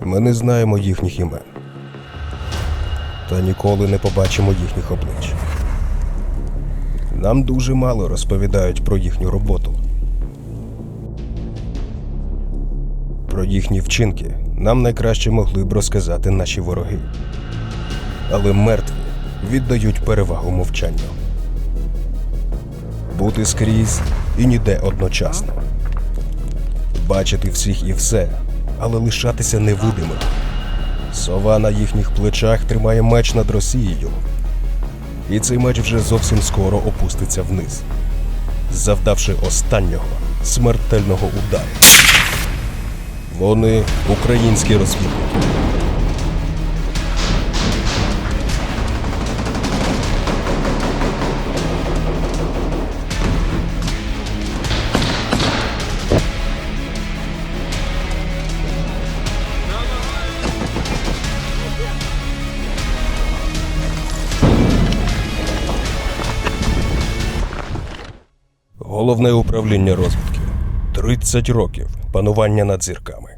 Ми не знаємо їхніх імен. Та ніколи не побачимо їхніх облич. Нам дуже мало розповідають про їхню роботу. Про їхні вчинки нам найкраще могли б розказати наші вороги. Але мертві віддають перевагу мовчанню. Бути скрізь і ніде одночасно. Бачити всіх і все, але лишатися невидимим. Сова на їхніх плечах тримає меч над Росією. І цей меч вже зовсім скоро опуститься вниз, завдавши останнього смертельного удару. Вони українські розвідники. Головне управління розвідки. 30 років панування над зірками.